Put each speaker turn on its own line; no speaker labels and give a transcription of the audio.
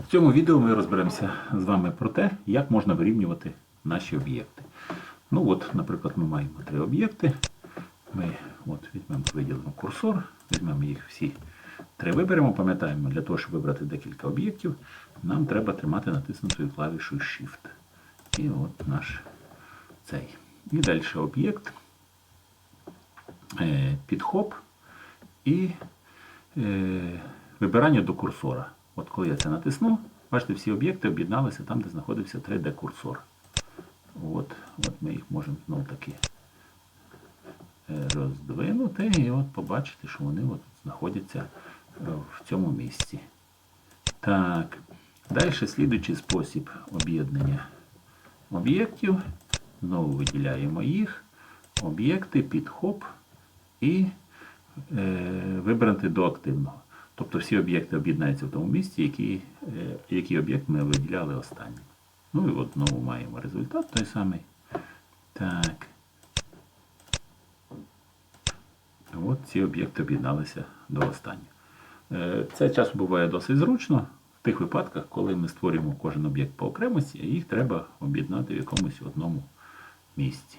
В цьому відео ми розберемося з вами про те, як можна вирівнювати наші об'єкти. Ну от, наприклад, ми маємо три об'єкти. Ми от, візьмемо, виділимо курсор, візьмемо їх всі три виберемо, пам'ятаємо, для того, щоб вибрати декілька об'єктів, нам треба тримати натиснутою клавішою Shift. І от наш цей. І далі об'єкт, е, підхоп і е, вибирання до курсора. От коли я це натисну, бачите, всі об'єкти об'єдналися там, де знаходився 3D-курсор. От, от ми їх можемо знову таки е, роздвинути і от побачити, що вони от знаходяться е, в цьому місці. Так, далі слідуючий спосіб об'єднання об'єктів. Знову виділяємо їх, об'єкти, підхоп і е, вибрати до активного. Тобто всі об'єкти об'єднаються в тому місці, який, е, який об'єкт ми виділяли останнім. Ну і от знову маємо результат той самий. Так. От ці об'єкти об'єдналися до останнього. Е, Це часом буває досить зручно в тих випадках, коли ми створюємо кожен об'єкт по окремості, а їх треба об'єднати в якомусь одному місці.